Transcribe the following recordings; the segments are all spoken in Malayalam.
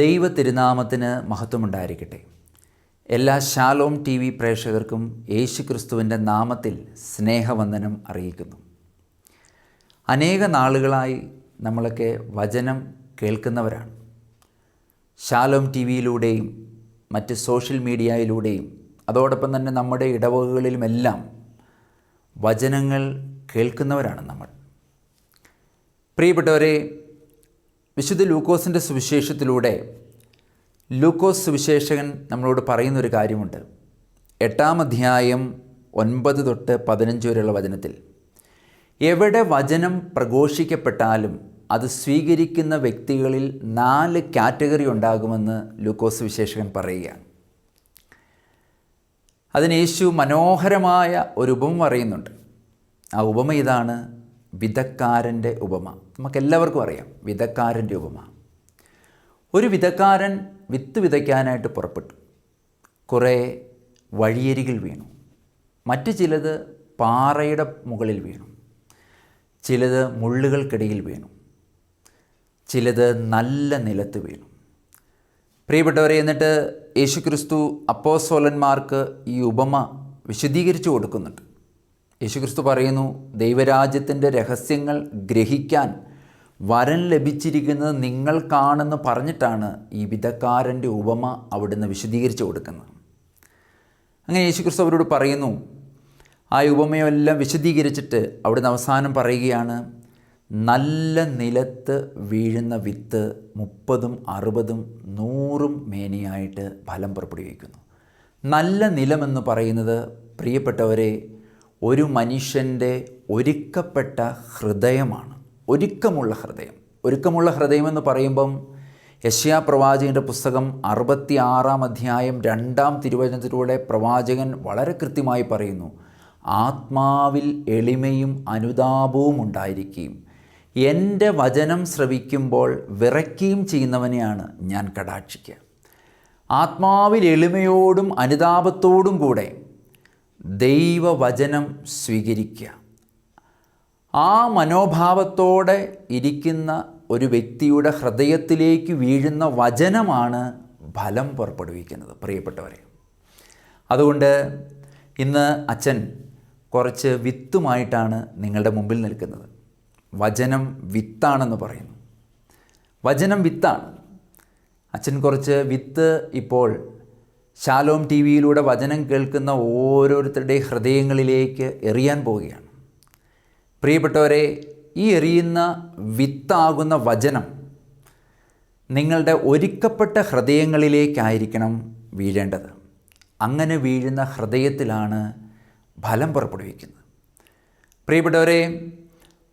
ദൈവ തിരുനാമത്തിന് മഹത്വമുണ്ടായിരിക്കട്ടെ. എല്ലാ ഷാലോം ടി വി പ്രേക്ഷകർക്കും യേശു ക്രിസ്തുവിന്റെ നാമത്തിൽ സ്നേഹവന്ദനം അറിയിക്കുന്നു. അനേക നാളുകളായി നമ്മളൊക്കെ വചനം കേൾക്കുന്നവരാണ്. ഷാലോം ടി വിയിലൂടെയും മറ്റ് സോഷ്യൽ മീഡിയയിലൂടെയും അതോടൊപ്പം തന്നെ നമ്മുടെ ഇടവകകളിലുമെല്ലാം വചനങ്ങൾ കേൾക്കുന്നവരാണ് നമ്മൾ. പ്രിയപ്പെട്ടവരെ വിശുദ്ധ ലൂക്കോസിന്റെ സുവിശേഷത്തിലൂടെ ലൂക്കോസ് സുവിശേഷകൻ നമ്മളോട് പറയുന്നൊരു കാര്യമുണ്ട്. എട്ടാം അധ്യായം ഒൻപത് തൊട്ട് പതിനഞ്ച് വരെയുള്ള വചനത്തിൽ എവിടെ വചനം പ്രഘോഷിക്കപ്പെട്ടാലും അത് സ്വീകരിക്കുന്ന വ്യക്തികളിൽ നാല് കാറ്റഗറി ഉണ്ടാകുമെന്ന് ലൂക്കോസ് വിശേഷകൻ പറയുകയാണ്. അതിന് യേശു മനോഹരമായ ഒരു ഉപമ പറയുന്നുണ്ട്. ആ ഉപമ ഇതാണ് വിധക്കാരന്റെ ഉപമ. നമുക്കെല്ലാവർക്കും അറിയാം വിധക്കാരന്റെ ഉപമ ഒരു വിധക്കാരൻ വിത്ത് വിതയ്ക്കാനായിട്ട് പുറപ്പെട്ടു. കുറേ വഴിയരികിൽ വീണു. മറ്റു ചിലത് പാറയുടെ മുകളിൽ വീണു. ചിലത് മുള്ളുകൾക്കിടയിൽ വീണു. ചിലത് നല്ല നിലത്ത് വീണു. പ്രിയപ്പെട്ടവരെ എന്നിട്ട് യേശുക്രിസ്തു അപ്പോസോലന്മാർക്ക് ഈ ഉപമ വിശദീകരിച്ചു കൊടുക്കുന്നുണ്ട്. യേശുക്രിസ്തു പറയുന്നു ദൈവരാജ്യത്തിന്റെ രഹസ്യങ്ങൾ ഗ്രഹിക്കാൻ വരൻ ലഭിച്ചിരിക്കുന്നത് നിങ്ങൾക്കാണെന്ന് പറഞ്ഞിട്ടാണ് ഈ വിധക്കാരന്റെ ഉപമ അവിടുന്ന് വിശദീകരിച്ചു കൊടുക്കുന്നത്. അങ്ങനെ യേശുക്രിസ്തു അവരോട് പറയുന്നു ആ ഉപമയെല്ലാം വിശദീകരിച്ചിട്ട് അവിടുന്ന് അവസാനം പറയുകയാണ് നല്ല നിലത്ത് വീഴുന്ന വിത്ത് മുപ്പതും അറുപതും നൂറും മേനിയായിട്ട് ഫലം പുറപ്പെടുവിക്കുന്നു. നല്ല നിലമെന്ന് പറയുന്നത് പ്രിയപ്പെട്ടവരെ ഒരു മനുഷ്യന്റെ ഒരുക്കപ്പെട്ട ഹൃദയമാണ്. ഒരുക്കമുള്ള ഹൃദയം. ഒരുക്കമുള്ള ഹൃദയം എന്ന് പറയുമ്പം യശ്യാ പ്രവാചകന്റെ പുസ്തകം അറുപത്തി ആറാം അധ്യായം രണ്ടാം തിരുവചനത്തിലൂടെ പ്രവാചകൻ വളരെ കൃത്യമായി പറയുന്നു ആത്മാവിൽ എളിമയും അനുതാപവും ഉണ്ടായിരിക്കുകയും എന്റെ വചനം ശ്രവിക്കുമ്പോൾ വിറയ്ക്കുകയും ചെയ്യുന്നവനെയാണ് ഞാൻ കടാക്ഷിക്കുക. ആത്മാവിൽ എളിമയോടും അനുതാപത്തോടും കൂടെ ദൈവവചനം സ്വീകരിക്കുക. ആ മനോഭാവത്തോടെ ഇരിക്കുന്ന ഒരു വ്യക്തിയുടെ ഹൃദയത്തിലേക്ക് വീഴുന്ന വചനമാണ് ഫലം പുറപ്പെടുവിക്കുന്നത് പ്രിയപ്പെട്ടവരെ. അതുകൊണ്ട് ഇന്ന് അച്ഛൻ കുറച്ച് വിത്തുമായിട്ടാണ് നിങ്ങളുടെ മുമ്പിൽ നിൽക്കുന്നത്. വചനം വിത്താണെന്ന് പറയുന്നു. വചനം വിത്താണ്. അച്ഛൻ കുറച്ച് വിത്ത് ഇപ്പോൾ ശാലോം ടി വിയിലൂടെ വചനം കേൾക്കുന്ന ഓരോരുത്തരുടെയും ഹൃദയങ്ങളിലേക്ക് എറിയാൻ പോവുകയാണ്. പ്രിയപ്പെട്ടവരെ ഈ എറിയുന്ന വിത്താകുന്ന വചനം നിങ്ങളുടെ ഒരുക്കപ്പെട്ട ഹൃദയങ്ങളിലേക്കായിരിക്കണം വീഴേണ്ടത്. അങ്ങനെ വീഴുന്ന ഹൃദയത്തിലാണ് ഫലം പുറപ്പെടുവിക്കുന്നത്. പ്രിയപ്പെട്ടവരെ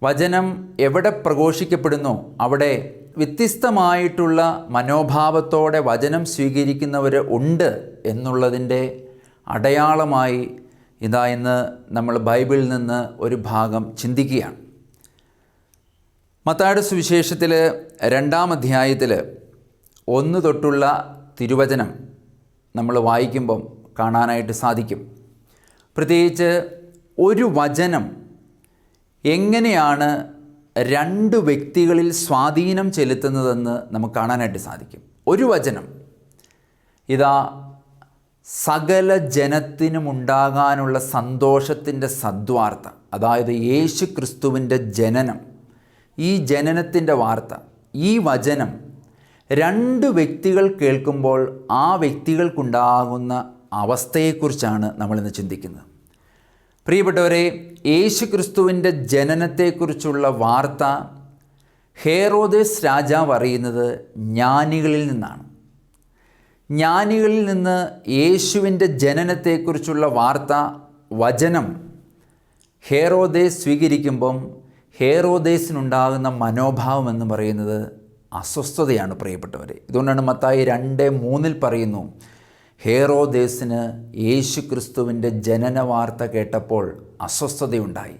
വചനം എവിടെ പ്രഘോഷിക്കപ്പെടുന്നോ അവിടെ വ്യത്യസ്തമായിട്ടുള്ള മനോഭാവത്തോടെ വചനം സ്വീകരിക്കുന്നവർ ഉണ്ട് എന്നുള്ളതിന്റെ അടയാളമായി ഇതാ ഇന്ന് നമ്മൾ ബൈബിളിൽ നിന്ന് ഒരു ഭാഗം ചിന്തിക്കുകയാണ്. മത്തായുടെ സുവിശേഷത്തിൽ രണ്ടാം അധ്യായത്തിൽ ഒന്ന് തൊട്ടുള്ള തിരുവചനം നമ്മൾ വായിക്കുമ്പം കാണാനായിട്ട് സാധിക്കും. പ്രത്യേകിച്ച് ഒരു വചനം എങ്ങനെയാണ് രണ്ട് വ്യക്തികളിൽ സ്വാധീനം ചെലുത്തുന്നതെന്ന് നമുക്ക് കാണാനായിട്ട് സാധിക്കും. ഒരു വചനം. ഇതാ സകല ജനത്തിനും ഉണ്ടാകാനുള്ള സന്തോഷത്തിന്റെ സദ്വാർത്ത അതായത് യേശു ക്രിസ്തുവിന്റെ ജനനം ഈ ജനനത്തിന്റെ വാർത്ത ഈ വചനം രണ്ട് വ്യക്തികൾ കേൾക്കുമ്പോൾ ആ വ്യക്തികൾക്കുണ്ടാകുന്ന അവസ്ഥയെക്കുറിച്ചാണ് നമ്മളിന്ന് ചിന്തിക്കുന്നത്. പ്രിയപ്പെട്ടവരെ യേശു ക്രിസ്തുവിന്റെ ജനനത്തെക്കുറിച്ചുള്ള വാർത്ത ഹേറോദേസ് രാജാവ് അറിയുന്നത് ജ്ഞാനികളിൽ നിന്നാണ്. ജ്ഞാനികളിൽ നിന്ന് യേശുവിന്റെ ജനനത്തെക്കുറിച്ചുള്ള വാർത്ത വചനം ഹേറോദേസ് സ്വീകരിക്കുമ്പം ഹേറോദേസിനുണ്ടാകുന്ന മനോഭാവം എന്ന് പറയുന്നത് അസ്വസ്ഥതയാണ് പ്രിയപ്പെട്ടവരെ. ഇതുകൊണ്ടാണ് മത്തായി രണ്ട് മൂന്നിൽ പറയുന്നു ഹേറോദേസിന് യേശു ക്രിസ്തുവിന്റെ ജനന വാർത്ത കേട്ടപ്പോൾ അസ്വസ്ഥതയുണ്ടായി.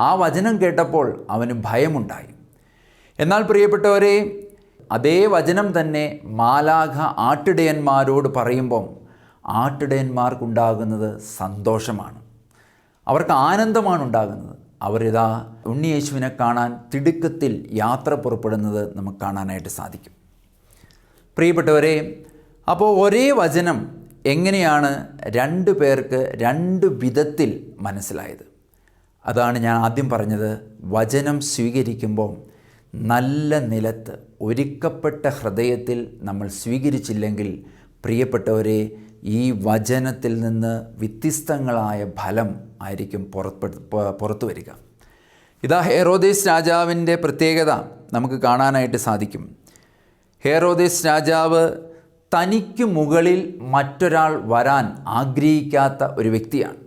ആ വചനം കേട്ടപ്പോൾ അവന് ഭയമുണ്ടായി. എന്നാൽ പ്രിയപ്പെട്ടവരെ അതേ വചനം തന്നെ മാലാഖ ആട്ടിടയന്മാരോട് പറയുമ്പം ആട്ടിടയന്മാർക്കുണ്ടാകുന്നത് സന്തോഷമാണ്. അവർക്ക് ആനന്ദമാണ് ഉണ്ടാകുന്നത്. അവരിതാ ഉണ്ണിയേശുവിനെ കാണാൻ തിടുക്കത്തിൽ യാത്ര പുറപ്പെടുന്നത് നമുക്ക് കാണാനായിട്ട് സാധിക്കും. പ്രിയപ്പെട്ടവരെ അപ്പോൾ ഒരേ വചനം എങ്ങനെയാണ് രണ്ട് പേർക്ക് രണ്ട് വിധത്തിൽ മനസ്സിലായത്? അതാണ് ഞാൻ ആദ്യം പറഞ്ഞത്. വചനം സ്വീകരിക്കുമ്പോൾ നല്ല നിലത്ത് ഒരുക്കപ്പെട്ട ഹൃദയത്തിൽ നമ്മൾ സ്വീകരിച്ചില്ലെങ്കിൽ പ്രിയപ്പെട്ടവരെ ഈ വചനത്തിൽ നിന്ന് വ്യത്യസ്തങ്ങളായ ഫലം ആയിരിക്കും പുറത്തു വരിക. ഇതാ ഹെറോദേസ് രാജാവിന്റെ പ്രത്യേകത നമുക്ക് കാണാനായിട്ട് സാധിക്കും. ഹെറോദേസ് രാജാവ് തനിക്ക് മുകളിൽ മറ്റൊരാൾ വരാൻ ആഗ്രഹിക്കാത്ത ഒരു വ്യക്തിയാണ്.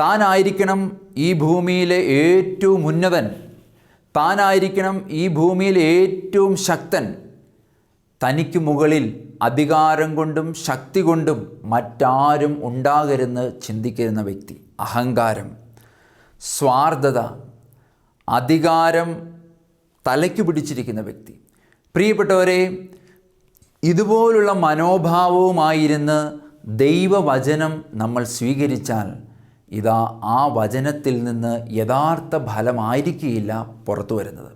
താനായിരിക്കണം ഈ ഭൂമിയിലെ ഏറ്റവും ഉന്നതൻ താനായിരിക്കണം ഈ ഭൂമിയിൽ ഏറ്റവും ശക്തൻ. തനിക്ക് മുകളിൽ അധികാരം കൊണ്ടും ശക്തി കൊണ്ടും മറ്റാരും ഉണ്ടാകരുന്ന് ചിന്തിക്കുന്ന വ്യക്തി. അഹങ്കാരം സ്വാർത്ഥത അധികാരം തലയ്ക്ക് പിടിച്ചിരിക്കുന്ന വ്യക്തി. പ്രിയപ്പെട്ടവരെ ഇതുപോലുള്ള മനോഭാവവുമായിരുന്ന് ദൈവവചനം നമ്മൾ സ്വീകരിച്ചാൽ ഇതാ ആ വചനത്തിൽ നിന്ന് യഥാർത്ഥ ഫലമായിരിക്കില്ല പുറത്തു വരുന്നത്.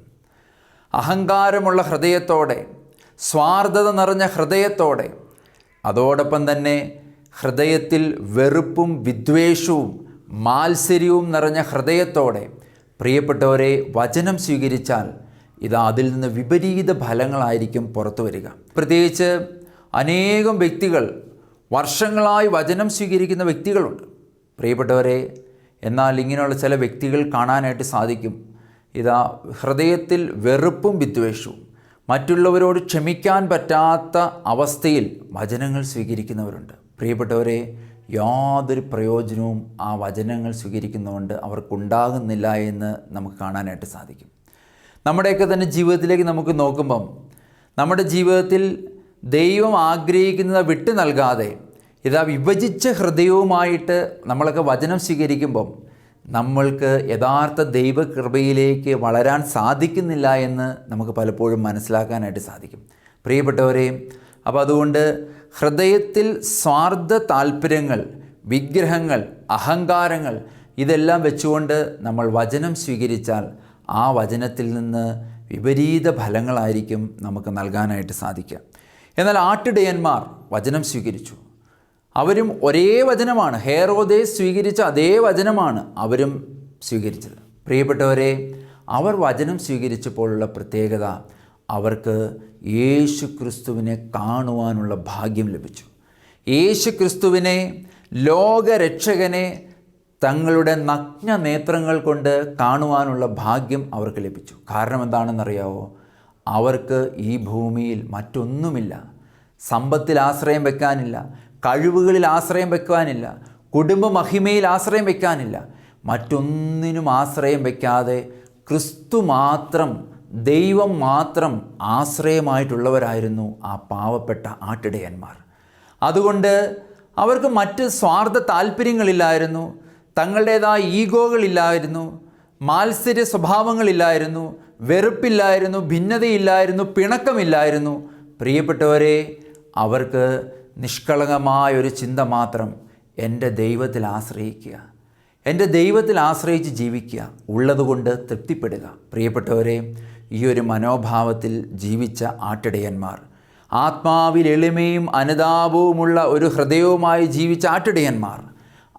അഹങ്കാരമുള്ള ഹൃദയത്തോടെ സ്വാർത്ഥത നിറഞ്ഞ ഹൃദയത്തോടെ അതോടൊപ്പം തന്നെ ഹൃദയത്തിൽ വെറുപ്പും വിദ്വേഷവും മാത്സര്യവും നിറഞ്ഞ ഹൃദയത്തോടെ പ്രിയപ്പെട്ടവരെ വചനം സ്വീകരിച്ചാൽ ഇത് അതിൽ നിന്ന് വിപരീത ഫലങ്ങളായിരിക്കും പുറത്തു വരിക. പ്രത്യേകിച്ച് അനേകം വ്യക്തികൾ വർഷങ്ങളായി വചനം സ്വീകരിക്കുന്ന വ്യക്തികളുണ്ട്. പ്രിയപ്പെട്ടവരെ എന്നാൽ ഇങ്ങനെയുള്ള ചില വ്യക്തികൾ കാണാനായിട്ട് സാധിക്കും. ഇതാ ഹൃദയത്തിൽ വെറുപ്പും വിദ്വേഷവും. മറ്റുള്ളവരോട് ക്ഷമിക്കാൻ പറ്റാത്ത അവസ്ഥയിൽ വചനങ്ങൾ സ്വീകരിക്കുന്നവരുണ്ട്. പ്രിയപ്പെട്ടവരെ യാതൊരു പ്രയോജനവും ആ വചനങ്ങൾ സ്വീകരിക്കുന്നതുകൊണ്ട് അവർക്കുണ്ടാകുന്നില്ല എന്ന് നമുക്ക് കാണാനായിട്ട് സാധിക്കും. നമ്മുടെയൊക്കെ തന്നെ ജീവിതത്തിലേക്ക് നമുക്ക് നോക്കുമ്പം നമ്മുടെ ജീവിതത്തിൽ ദൈവം ആഗ്രഹിക്കുന്നത് വിട്ടു നൽകാതെ ഇതാ വിഭജിച്ച ഹൃദയവുമായിട്ട് നമ്മളൊക്കെ വചനം സ്വീകരിക്കുമ്പം നമ്മൾക്ക് യഥാർത്ഥ ദൈവകൃപയിലേക്ക് വളരാൻ സാധിക്കുന്നില്ല എന്ന് നമുക്ക് പലപ്പോഴും മനസ്സിലാക്കാനായിട്ട് സാധിക്കും. പ്രിയപ്പെട്ടവരെ അപ്പോൾ അതുകൊണ്ട് ഹൃദയത്തിൽ സ്വാർത്ഥ താല്പര്യങ്ങൾ വിഗ്രഹങ്ങൾ അഹങ്കാരങ്ങൾ ഇതെല്ലാം വെച്ചുകൊണ്ട് നമ്മൾ വചനം സ്വീകരിച്ചാൽ ആ വചനത്തിൽ നിന്ന് വിപരീത ഫലങ്ങളായിരിക്കും നമുക്ക് നൽകാനായിട്ട് സാധിക്കുക. എന്നാൽ ആട്ടിടയന്മാർ വചനം സ്വീകരിച്ചു. അവരും ഒരേ വചനമാണ്. ഹേറോദെ സ്വീകരിച്ച അതേ വചനമാണ് അവരും സ്വീകരിച്ചത്. പ്രിയപ്പെട്ടവരെ അവർ വചനം സ്വീകരിച്ചപ്പോഴുള്ള പ്രത്യേകത അവർക്ക് യേശു ക്രിസ്തുവിനെ കാണുവാനുള്ള ഭാഗ്യം ലഭിച്ചു. യേശു ക്രിസ്തുവിനെ ലോകരക്ഷകനെ തങ്ങളുടെ നഗ്ന നേത്രങ്ങൾ കൊണ്ട് കാണുവാനുള്ള ഭാഗ്യം അവർക്ക് ലഭിച്ചു. കാരണം എന്താണെന്നറിയാവോ? അവർക്ക് ഈ ഭൂമിയിൽ മറ്റൊന്നുമില്ല. സമ്പത്തിൽ ആശ്രയം വെക്കാനില്ല. കഴിവുകളിൽ ആശ്രയം വെക്കാനില്ല കുടുംബ മഹിമയിൽ ആശ്രയം വെക്കാനില്ല. മറ്റൊന്നിനും ആശ്രയം വെക്കാതെ ക്രിസ്തു മാത്രം ദൈവം മാത്രം ആശ്രയമായിട്ടുള്ളവരായിരുന്നു ആ പാവപ്പെട്ട ആട്ടിടയന്മാർ. അതുകൊണ്ട് അവർക്ക് മറ്റ് സ്വാർത്ഥ താല്പര്യങ്ങളില്ലായിരുന്നു തങ്ങളുടേതായ ഈഗോകളില്ലായിരുന്നു മാത്സര്യ സ്വഭാവങ്ങളില്ലായിരുന്നു വെറുപ്പില്ലായിരുന്നു ഭിന്നതയില്ലായിരുന്നു പിണക്കമില്ലായിരുന്നു. പ്രിയപ്പെട്ടവരെ അവർക്ക് നിഷ്കളങ്കമായ ഒരു ചിന്ത മാത്രം എന്റെ ദൈവത്തിൽ ആശ്രയിക്കുക. എന്റെ ദൈവത്തിൽ ആശ്രയിച്ച് ജീവിക്കുക. ഉള്ളതുകൊണ്ട് തൃപ്തിപ്പെടുക. പ്രിയപ്പെട്ടവരെ ഈ ഒരു മനോഭാവത്തിൽ ജീവിച്ച ആട്ടിടയന്മാർ ആത്മാവിൽ എളിമയും അനുതാപവുമുള്ള ഒരു ഹൃദയവുമായി ജീവിച്ച ആട്ടിടയന്മാർ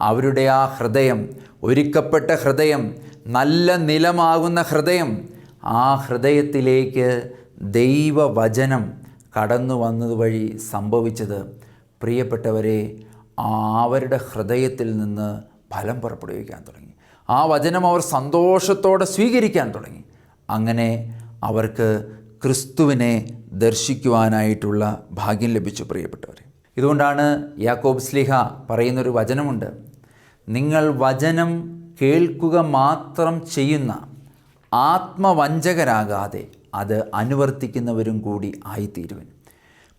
അവരുടെ ആ ഹൃദയം ഒരുക്കപ്പെട്ട ഹൃദയം നല്ല നിലമാകുന്ന ഹൃദയം ആ ഹൃദയത്തിലേക്ക് ദൈവവചനം കടന്നു വന്നതുവഴി സംഭവിച്ചത് പ്രിയപ്പെട്ടവരെ അവരുടെ ഹൃദയത്തിൽ നിന്ന് ഫലം പുറപ്പെടുവിക്കാൻ തുടങ്ങി. ആ വചനം അവർ സന്തോഷത്തോടെ സ്വീകരിക്കാൻ തുടങ്ങി. അങ്ങനെ അവർക്ക് ക്രിസ്തുവിനെ ദർശിക്കുവാനായിട്ടുള്ള ഭാഗ്യം ലഭിച്ചു പ്രിയപ്പെട്ടവർ ഇതുകൊണ്ടാണ് യാക്കോബ് സ്ലിഹ പറയുന്നൊരു വചനമുണ്ട്. നിങ്ങൾ വചനം കേൾക്കുക മാത്രം ചെയ്യുന്ന ആത്മവഞ്ചകരാകാതെ അത് അനുവർത്തിക്കുന്നവരും കൂടി ആയിത്തീരുവൻ.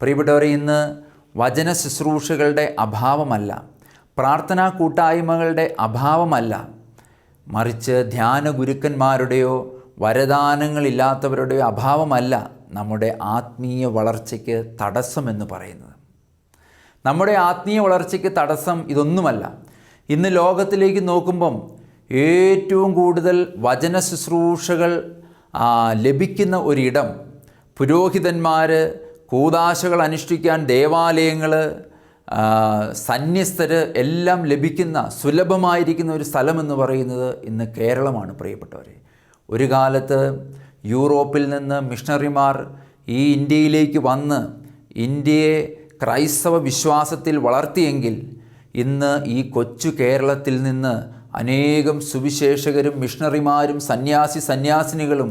പ്രിയപ്പെട്ടവരെ ഇന്ന് വചന ശുശ്രൂഷകളുടെ അഭാവമല്ല പ്രാർത്ഥനാ കൂട്ടായ്മകളുടെ അഭാവമല്ല. മറിച്ച് ധ്യാന ഗുരുക്കന്മാരുടെയോ വരദാനങ്ങളില്ലാത്തവരുടെയോ അഭാവമല്ല നമ്മുടെ ആത്മീയ വളർച്ചയ്ക്ക് തടസ്സമെന്ന് പറയുന്നത്. നമ്മുടെ ആത്മീയ വളർച്ചയ്ക്ക് തടസ്സം ഇതൊന്നുമല്ല. ഇന്ന് ലോകത്തിലേക്ക് നോക്കുമ്പം ഏറ്റവും കൂടുതൽ വചന ശുശ്രൂഷകൾ ലഭിക്കുന്ന ഒരിടം പുരോഹിതന്മാർ കൂതാശകൾ അനുഷ്ഠിക്കാൻ ദേവാലയങ്ങൾ സന്യസ്തർ എല്ലാം ലഭിക്കുന്ന സുലഭമായിരിക്കുന്ന ഒരു സ്ഥലമെന്ന് പറയുന്നത് ഇന്ന് കേരളമാണ് പ്രിയപ്പെട്ടവരെ. ഒരു കാലത്ത് യൂറോപ്പിൽ നിന്ന് മിഷണറിമാർ ഈ ഇന്ത്യയിലേക്ക് വന്ന് ഇന്ത്യയെ ക്രൈസ്തവ വിശ്വാസത്തിൽ വളർത്തിയെങ്കിൽ ഇന്ന് ഈ കൊച്ചു കേരളത്തിൽ നിന്ന് അനേകം സുവിശേഷകരും മിഷണറിമാരും സന്യാസി സന്യാസിനികളും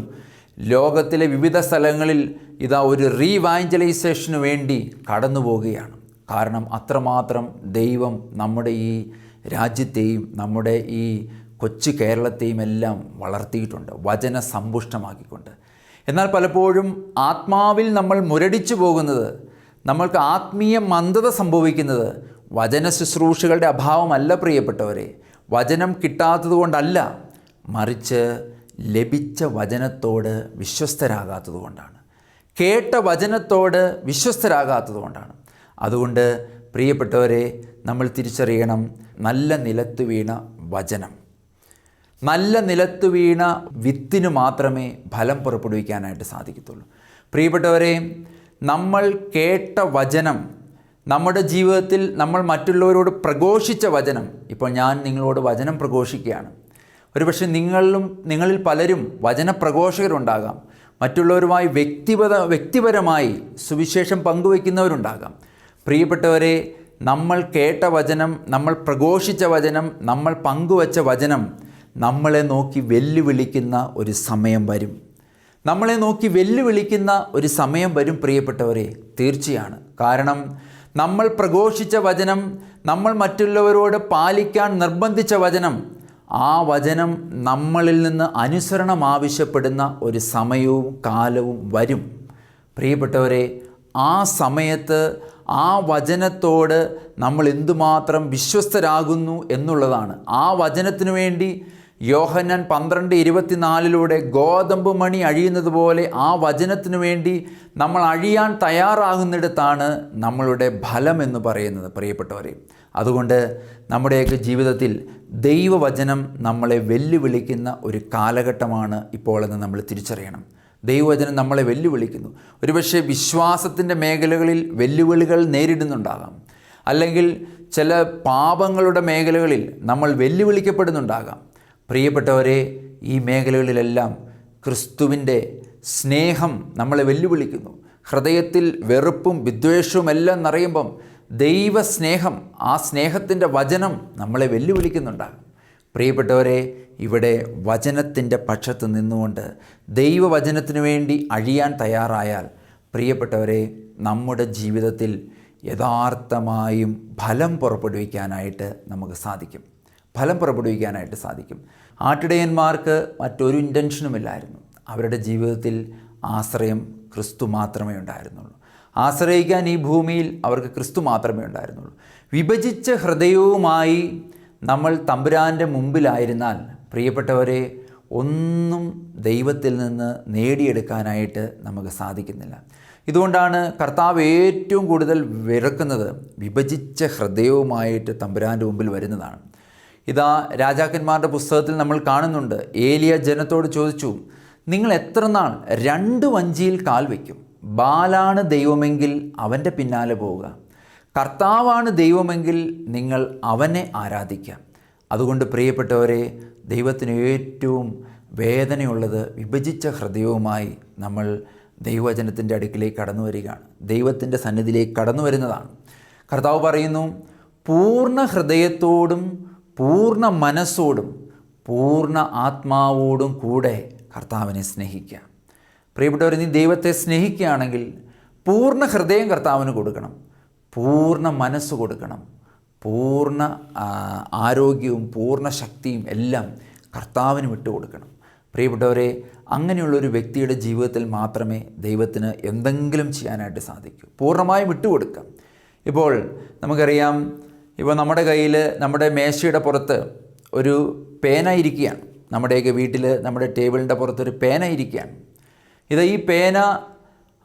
ലോകത്തിലെ വിവിധ സ്ഥലങ്ങളിൽ ഇതാ ഒരു റീവാഞ്ചലൈസേഷന് വേണ്ടി കടന്നു പോവുകയാണ്. കാരണം അത്രമാത്രം ദൈവം നമ്മുടെ ഈ രാജ്യത്തെയും നമ്മുടെ ഈ കൊച്ചു കേരളത്തെയും എല്ലാം വളർത്തിയിട്ടുണ്ട്. വചന സമ്പുഷ്ടമാക്കിക്കൊണ്ട്. എന്നാൽ പലപ്പോഴും ആത്മാവിൽ നമ്മൾ മുരടിച്ചു പോകുന്നത് നമ്മൾക്ക് ആത്മീയ മന്ദത സംഭവിക്കുന്നത് വചന ശുശ്രൂഷകളുടെ അഭാവമല്ല പ്രിയപ്പെട്ടവരെ. വചനം കിട്ടാത്തത് കൊണ്ടല്ല മറിച്ച് ലഭിച്ച വചനത്തോട് വിശ്വസ്തരാകാത്തത് കൊണ്ടാണ്. കേട്ട വചനത്തോട് വിശ്വസ്തരാകാത്തത് കൊണ്ടാണ്. അതുകൊണ്ട് പ്രിയപ്പെട്ടവരെ നമ്മൾ തിരിച്ചറിയണം നല്ല നിലത്ത് വീണ വചനം. നല്ല നിലത്ത് വീണ വിത്തിന് മാത്രമേ ഫലം പുറപ്പെടുവിക്കാനായിട്ട് സാധിക്കത്തുള്ളൂ. പ്രിയപ്പെട്ടവരെ നമ്മൾ കേട്ട വചനം നമ്മുടെ ജീവിതത്തിൽ നമ്മൾ മറ്റുള്ളവരോട് പ്രഘോഷിച്ച വചനം ഇപ്പോൾ ഞാൻ നിങ്ങളോട് വചനം പ്രഘോഷിക്കുകയാണ്. ഒരുപക്ഷെ നിങ്ങളിലും നിങ്ങളിൽ പലരും വചനപ്രഘോഷകരുണ്ടാകാം. മറ്റുള്ളവരുമായി വ്യക്തിപത വ്യക്തിപരമായി സുവിശേഷം പങ്കുവയ്ക്കുന്നവരുണ്ടാകാം. പ്രിയപ്പെട്ടവരെ നമ്മൾ കേട്ട വചനം നമ്മൾ പ്രഘോഷിച്ച വചനം നമ്മൾ പങ്കുവച്ച വചനം നമ്മളെ നോക്കി വെല്ലുവിളിക്കുന്ന ഒരു സമയം വരും. നമ്മളെ നോക്കി വെല്ലുവിളിക്കുന്ന ഒരു സമയം വരും പ്രിയപ്പെട്ടവരെ തീർച്ചയാണ്. കാരണം നമ്മൾ പ്രഘോഷിച്ച വചനം നമ്മൾ മറ്റുള്ളവരോട് പാലിക്കാൻ നിർബന്ധിച്ച വചനം ആ വചനം നമ്മളിൽ നിന്ന് അനുസരണം ആവശ്യപ്പെടുന്ന ഒരു സമയവും കാലവും വരും. പ്രിയപ്പെട്ടവരെ ആ സമയത്ത് ആ വചനത്തോട് നമ്മൾ എന്തുമാത്രം വിശ്വസ്തരാകുന്നു എന്നുള്ളതാണ്. ആ വചനത്തിനു വേണ്ടി യോഹന്നാൻ പന്ത്രണ്ട് ഇരുപത്തിനാലിലൂടെ ഗോതമ്പ് മണി അഴിയുന്നത് പോലെ ആ വചനത്തിനു വേണ്ടി നമ്മൾ അഴിയാൻ തയ്യാറാകുന്നിടത്താണ് നമ്മളുടെ ഫലം എന്ന് പറയുന്നത്. പ്രിയപ്പെട്ടവരെ അതുകൊണ്ട് നമ്മുടെയൊക്കെ ജീവിതത്തിൽ ദൈവവചനം നമ്മളെ വെല്ലുവിളിക്കുന്ന ഒരു കാലഘട്ടമാണ് ഇപ്പോഴെന്ന് നമ്മൾ തിരിച്ചറിയണം. ദൈവവചനം നമ്മളെ വെല്ലുവിളിക്കുന്നു. ഒരുപക്ഷെ വിശ്വാസത്തിന്റെ മേഖലകളിൽ വെല്ലുവിളികൾ നേരിടുന്നുണ്ടാകാം. അല്ലെങ്കിൽ ചില പാപങ്ങളുടെ മേഖലകളിൽ നമ്മൾ വെല്ലുവിളിക്കപ്പെടുന്നുണ്ടാകാം. പ്രിയപ്പെട്ടവരെ ഈ മേഖലകളിലെല്ലാം ക്രിസ്തുവിന്റെ സ്നേഹം നമ്മളെ വെല്ലുവിളിക്കുന്നു. ഹൃദയത്തിൽ വെറുപ്പും വിദ്വേഷവും എല്ലാം നിറയുമ്പം ദൈവസ്നേഹം ആ സ്നേഹത്തിന്റെ വചനം നമ്മളെ വെല്ലുവിളിക്കുന്നുണ്ടാകും പ്രിയപ്പെട്ടവരെ ഇവിടെ വചനത്തിന്റെ പക്ഷത്ത് നിന്നുകൊണ്ട് ദൈവവചനത്തിനു വേണ്ടി അഴിയാൻ തയ്യാറായാൽ പ്രിയപ്പെട്ടവരെ നമ്മുടെ ജീവിതത്തിൽ യഥാർത്ഥമായും ഫലം പുറപ്പെടുവിക്കാനായിട്ട് നമുക്ക് സാധിക്കും. ഫലം പുറപ്പെടുവിക്കാനായിട്ട് സാധിക്കും. ആട്ടിടയന്മാർക്ക് മറ്റൊരു ഇന്റൻഷനുമില്ലായിരുന്നു അവരുടെ ജീവിതത്തിൽ ആശ്രയം ക്രിസ്തു മാത്രമേ ഉണ്ടായിരുന്നുള്ളൂ. ആശ്രയിക്കാൻ ഈ ഭൂമിയിൽ അവർക്ക് ക്രിസ്തു മാത്രമേ ഉണ്ടായിരുന്നുള്ളൂ. വിഭജിച്ച ഹൃദയവുമായി നമ്മൾ തമ്പുരാന്റെ മുമ്പിലായിരുന്നാൽ പ്രിയപ്പെട്ടവരെ ഒന്നും ദൈവത്തിൽ നിന്ന് നേടിയെടുക്കാനായിട്ട് നമുക്ക് സാധിക്കുന്നില്ല. ഇതുകൊണ്ടാണ് കർത്താവ് ഏറ്റവും കൂടുതൽ വിറക്കുന്നത് വിഭജിച്ച ഹൃദയവുമായിട്ട് തമ്പുരാന്റെ മുമ്പിൽ വരുന്നതാണ്. ഇതാ രാജാക്കന്മാരുടെ പുസ്തകത്തിൽ നമ്മൾ കാണുന്നുണ്ട്. ഏലിയ ജനത്തോട് ചോദിച്ചു നിങ്ങൾ എത്ര നാൾ രണ്ട് വഞ്ചിയിൽ കാൽ വയ്ക്കും? ബാലാണ് ദൈവമെങ്കിൽ അവന്റെ പിന്നാലെ പോവുക. കർത്താവാണ് ദൈവമെങ്കിൽ നിങ്ങൾ അവനെ ആരാധിക്കുക. അതുകൊണ്ട് പ്രിയപ്പെട്ടവരെ ദൈവത്തിന് ഏറ്റവും വേദനയുള്ളത് വിഭജിച്ച ഹൃദയവുമായി നമ്മൾ ദൈവവചനത്തിന്റെ അടുക്കിലേക്ക് കടന്നു വരികയാണ്. ദൈവത്തിന്റെ സന്നിധിയിലേക്ക് കടന്നു വരുന്നതാണ്. കർത്താവ് പറയുന്നു പൂർണ ഹൃദയത്തോടും പൂർണ മനസ്സോടും പൂർണ ആത്മാവോടും കൂടെ കർത്താവിനെ സ്നേഹിക്കുക. പ്രിയപ്പെട്ടവർ നീ ദൈവത്തെ സ്നേഹിക്കുകയാണെങ്കിൽ പൂർണ ഹൃദയം കർത്താവിന് കൊടുക്കണം. പൂർണ മനസ്സ് കൊടുക്കണം. പൂർണ ആരോഗ്യവും പൂർണ ശക്തിയും എല്ലാം കർത്താവിന് വിട്ടുകൊടുക്കണം പ്രിയപ്പെട്ടവരെ അങ്ങനെയുള്ളൊരു വ്യക്തിയുടെ ജീവിതത്തിൽ മാത്രമേ ദൈവത്തിന് എന്തെങ്കിലും ചെയ്യാനായിട്ട് സാധിക്കൂ. പൂർണമായും വിട്ടുകൊടുക്കാം ഇപ്പോൾ നമുക്കറിയാം ഇപ്പോൾ നമ്മുടെ കയ്യിൽ നമ്മുടെ മേശയുടെ പുറത്ത് ഒരു പേന ഇരിക്കുകയാണ്. നമ്മുടെയൊക്കെ വീട്ടിൽ നമ്മുടെ ടേബിളിന്റെ പുറത്തൊരു പേന ഇരിക്കുകയാണ്. ഇത് ഈ പേന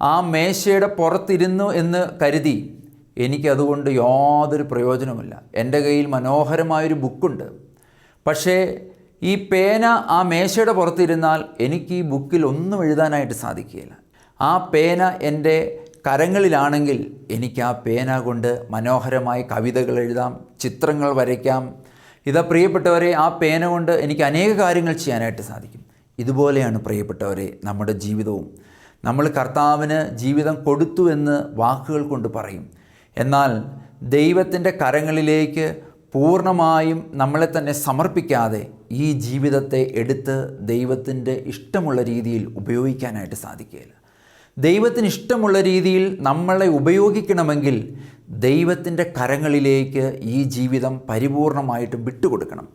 ആ മേശയുടെ പുറത്തിരുന്നു എന്ന് കരുതി. എനിക്കതുകൊണ്ട് യാതൊരു പ്രയോജനമില്ല എന്റെ കയ്യിൽ മനോഹരമായൊരു ബുക്കുണ്ട്. പക്ഷേ ഈ പേന ആ മേശയുടെ പുറത്തിരുന്നാൽ എനിക്ക് ഈ ബുക്കിൽ ഒന്നും എഴുതാനായിട്ട് സാധിക്കുകയില്ല. ആ പേന എന്റെ കരങ്ങളിലാണെങ്കിൽ എനിക്ക് ആ പേന കൊണ്ട് മനോഹരമായി കവിതകൾ എഴുതാം ചിത്രങ്ങൾ വരയ്ക്കാം. ഇതാ പ്രിയപ്പെട്ടവരെ ആ പേന കൊണ്ട് എനിക്ക് അനേക കാര്യങ്ങൾ ചെയ്യാനായിട്ട് സാധിക്കും. ഇതുപോലെയാണ് പ്രിയപ്പെട്ടവരെ നമ്മുടെ ജീവിതവും. നമ്മൾ കർത്താവിന് ജീവിതം കൊടുത്തു എന്ന് വാക്കുകൾ കൊണ്ട് പറയും. എന്നാൽ ദൈവത്തിന്റെ കരങ്ങളിലേക്ക് പൂർണമായും നമ്മളെ തന്നെ സമർപ്പിക്കാതെ ഈ ജീവിതത്തെ എടുത്ത് ദൈവത്തിന്റെ ഇഷ്ടമുള്ള രീതിയിൽ ഉപയോഗിക്കാനായിട്ട് സാധിക്കുകയില്ല. ദൈവത്തിന് ഇഷ്ടമുള്ള രീതിയിൽ നമ്മളെ ഉപയോഗിക്കണമെങ്കിൽ ദൈവത്തിന്റെ കരങ്ങളിലേക്ക് ഈ ജീവിതം പരിപൂർണമായിട്ടും വിട്ടുകൊടുക്കണം.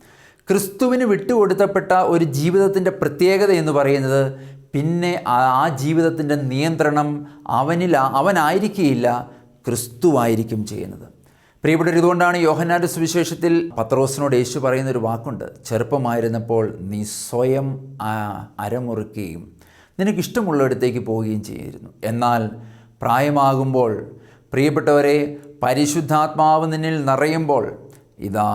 ക്രിസ്തുവിന് വിട്ടുകൊടുത്തപ്പെട്ട ഒരു ജീവിതത്തിന്റെ പ്രത്യേകത എന്ന് പറയുന്നത് പിന്നെ ആ ജീവിതത്തിന്റെ നിയന്ത്രണം അവനിൽ അവനായിരിക്കുകയില്ല ക്രിസ്തുവായിരിക്കും ചെയ്യുന്നത്. പ്രിയപ്പെട്ടവർ ഇതുകൊണ്ടാണ് യോഹനാന്റെ സുവിശേഷത്തിൽ പത്രോസിനോട് യേശു പറയുന്ന ഒരു വാക്കുണ്ട്. ചെറുപ്പമായിരുന്നപ്പോൾ നീ സ്വയം അരമുറുക്കുകയും നിനക്കിഷ്ടമുള്ളിടത്തേക്ക് പോവുകയും ചെയ്യുന്നു എന്നാൽ പ്രായമാകുമ്പോൾ പ്രിയപ്പെട്ടവരെ പരിശുദ്ധാത്മാവ് നിന്നിൽ നിറയുമ്പോൾ ഇതാ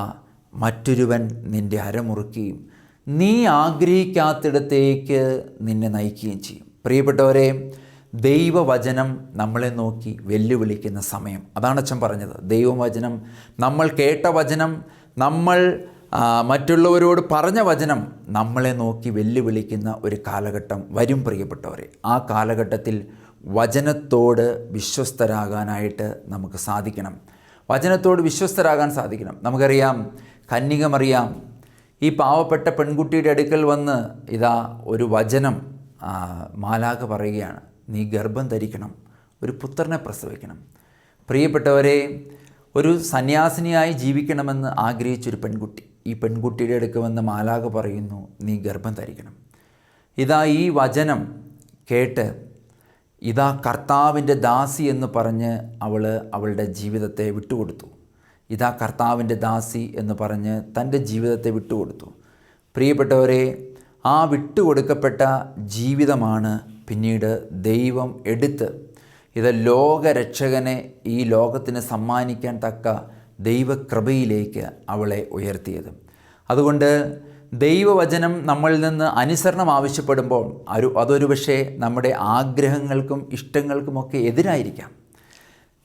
മറ്റൊരുവൻ നിന്റെ അരമുറുക്കുകയും നീ ആഗ്രഹിക്കാത്തിടത്തേക്ക് നിന്നെ നയിക്കുകയും ചെയ്യും. പ്രിയപ്പെട്ടവരെ ദൈവവചനം നമ്മളെ നോക്കി വെല്ലുവിളിക്കുന്ന സമയം. അതാണ് അച്ഛൻ പറഞ്ഞത്. ദൈവവചനം നമ്മൾ കേട്ട വചനം നമ്മൾ മറ്റുള്ളവരോട് പറഞ്ഞ വചനം നമ്മളെ നോക്കി വെല്ലുവിളിക്കുന്ന ഒരു കാലഘട്ടം വരും പ്രിയപ്പെട്ടവരെ. ആ കാലഘട്ടത്തിൽ വചനത്തോട് വിശ്വസ്തരാകാനായിട്ട് നമുക്ക് സാധിക്കണം. വചനത്തോട് വിശ്വസ്തരാകാൻ സാധിക്കണം. നമുക്കറിയാം കന്യകമറിയാം ഈ പാവപ്പെട്ട പെൺകുട്ടിയുടെ അടുക്കൽ വന്ന് ഇതാ ഒരു വചനം മാലാഖ പറയുകയാണ്. നീ ഗർഭം ധരിക്കണം ഒരു പുത്രനെ പ്രസവിക്കണം. പ്രിയപ്പെട്ടവരെ ഒരു സന്യാസിനിയായി ജീവിക്കണമെന്ന് ആഗ്രഹിച്ചൊരു പെൺകുട്ടി ഈ പെൺകുട്ടിയുടെ അടുക്ക് വന്ന് മാലാഖ പറയുന്നു നീ ഗർഭം ധരിക്കണം. ഇതാ ഈ വചനം കേട്ട് ഇതാ കർത്താവിന്റെ ദാസി എന്ന് പറഞ്ഞ് അവൾ അവളുടെ ജീവിതത്തെ വിട്ടുകൊടുത്തു. ഇതാ കർത്താവിന്റെ ദാസി എന്ന് പറഞ്ഞ് തന്റെ ജീവിതത്തെ വിട്ടുകൊടുത്തു. പ്രിയപ്പെട്ടവരെ ആ വിട്ടുകൊടുക്കപ്പെട്ട ജീവിതമാണ് പിന്നീട് ദൈവം എടുത്ത്. ഇത് ലോകരക്ഷകനെ ഈ ലോകത്തിന് സമ്മാനിക്കാൻ തക്ക ദൈവകൃപയിലേക്ക് അവളെ ഉയർത്തിയത്. അതുകൊണ്ട് ദൈവവചനം നമ്മളിൽ നിന്ന് അനുസരണം ആവശ്യപ്പെടുമ്പോൾ ഒരു അതൊരു പക്ഷേ നമ്മുടെ ആഗ്രഹങ്ങൾക്കും ഇഷ്ടങ്ങൾക്കുമൊക്കെ എതിരായിരിക്കാം.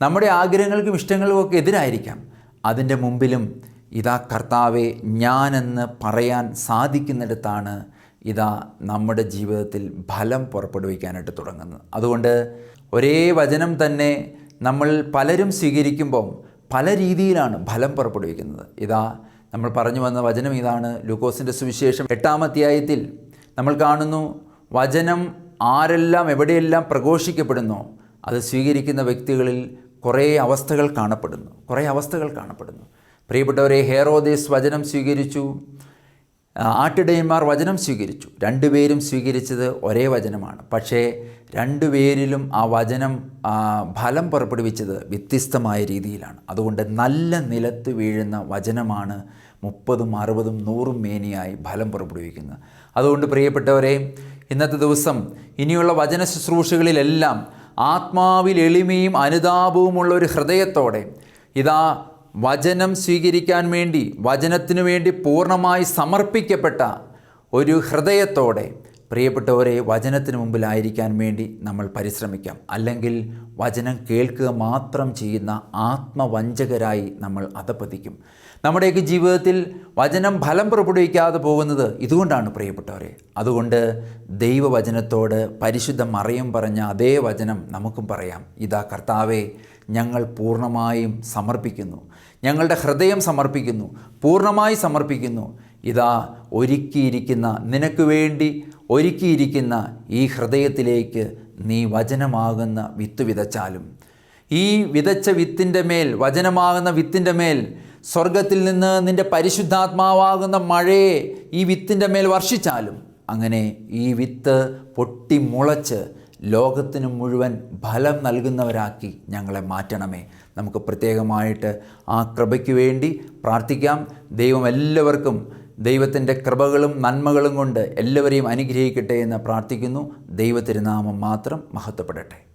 നമ്മുടെ ആഗ്രഹങ്ങൾക്കും ഇഷ്ടങ്ങൾക്കുമൊക്കെ എതിരായിരിക്കാം. അതിന്റെ മുമ്പിലും ഇതാ കർത്താവെ ഞാനെന്ന് പറയാൻ സാധിക്കുന്നിടത്താണ് ഇതാ നമ്മുടെ ജീവിതത്തിൽ ഫലം പുറപ്പെടുവിക്കാനായിട്ട് തുടങ്ങുന്നത്. അതുകൊണ്ട് ഒരേ വചനം തന്നെ നമ്മൾ പലരും സ്വീകരിക്കുമ്പം പല രീതിയിലാണ് ഫലം പുറപ്പെടുവിക്കുന്നത്. ഇതാ നമ്മൾ പറഞ്ഞു വന്ന വചനം ഇതാണ് ലൂക്കോസിന്റെ സുവിശേഷം എട്ടാം അധ്യായത്തിൽ നമ്മൾ കാണുന്നു വചനം ആരെല്ലാം എവിടെയെല്ലാം പ്രഘോഷിക്കപ്പെടുന്നു അത് സ്വീകരിക്കുന്ന വ്യക്തികളിൽ കുറേ അവസ്ഥകൾ കാണപ്പെടുന്നു കുറേ അവസ്ഥകൾ കാണപ്പെടുന്നു. പ്രിയപ്പെട്ടവരെ ഹേറോദേസ് വചനം സ്വീകരിച്ചു ആട്ടിടയന്മാർ വചനം സ്വീകരിച്ചു. രണ്ടുപേരും സ്വീകരിച്ചത് ഒരേ വചനമാണ്. പക്ഷേ രണ്ടുപേരിലും ആ വചനം ഫലം പുറപ്പെടുവിച്ചത് വ്യത്യസ്തമായ രീതിയിലാണ്. അതുകൊണ്ട് നല്ല നിലത്ത് വീഴുന്ന വചനമാണ് മുപ്പതും അറുപതും നൂറും മേനിയായി ഫലം പുറപ്പെടുവിക്കുന്നത്. അതുകൊണ്ട് പ്രിയപ്പെട്ടവരെ ഇന്നത്തെ ദിവസം ഇനിയുള്ള വചന ശുശ്രൂഷകളിലെല്ലാം ആത്മാവിൽ എളിമയും അനുതാപവുമുള്ള ഒരു ഹൃദയത്തോടെ ഇതാ വചനം സ്വീകരിക്കാൻ വേണ്ടി വചനത്തിനു വേണ്ടി പൂർണമായി സമർപ്പിക്കപ്പെട്ട ഒരു ഹൃദയത്തോടെ പ്രിയപ്പെട്ടവരെ വചനത്തിന് മുമ്പിലായിരിക്കാൻ വേണ്ടി നമ്മൾ പരിശ്രമിക്കാം. അല്ലെങ്കിൽ വചനം കേൾക്കുക മാത്രം ചെയ്യുന്ന ആത്മവഞ്ചകരായി നമ്മൾ അധപ്പതിക്കും. നമ്മുടെയൊക്കെ ജീവിതത്തിൽ വചനം ഫലം പുറപ്പെടുവിക്കാതെ പോകുന്നത് ഇതുകൊണ്ടാണ് പ്രിയപ്പെട്ടവരെ. അതുകൊണ്ട് ദൈവവചനത്തോട് പരിശുദ്ധ മറിയം പറഞ്ഞ അതേ വചനം നമുക്കും പറയാം. ഇതാ കർത്താവെ ഞങ്ങൾ പൂർണമായും സമർപ്പിക്കുന്നു. ഞങ്ങളുടെ ഹൃദയം സമർപ്പിക്കുന്നു പൂർണമായി സമർപ്പിക്കുന്നു. ഇതാ ഒരുക്കിയിരിക്കുന്ന നിനക്ക് വേണ്ടി ഒരുക്കിയിരിക്കുന്ന ഈ ഹൃദയത്തിലേക്ക് നീ വചനമാകുന്ന വിത്ത് വിതച്ചാലും. ഈ വിതച്ച വിത്തിന്റെ മേൽ വചനമാകുന്ന വിത്തിന്റെ മേൽ സ്വർഗത്തിൽ നിന്ന് നിന്റെ പരിശുദ്ധാത്മാവാകുന്ന മഴയെ ഈ വിത്തിന്റെ മേൽ വർഷിച്ചാലും. അങ്ങനെ ഈ വിത്ത് പൊട്ടി മുളച്ച് ലോകത്തിന് മുഴുവൻ ഫലം നൽകുന്നവരാക്കി ഞങ്ങളെ മാറ്റണമേ. നമുക്ക് പ്രത്യേകമായിട്ട് ആ കൃപയ്ക്ക് വേണ്ടി പ്രാർത്ഥിക്കാം. ദൈവം എല്ലാവർക്കും ദൈവത്തിന്റെ കൃപകളും നന്മകളും കൊണ്ട് എല്ലാവരെയും അനുഗ്രഹിക്കട്ടെ എന്ന് പ്രാർത്ഥിക്കുന്നു. ദൈവത്തിരുനാമം മാത്രം മഹത്വപ്പെടട്ടെ.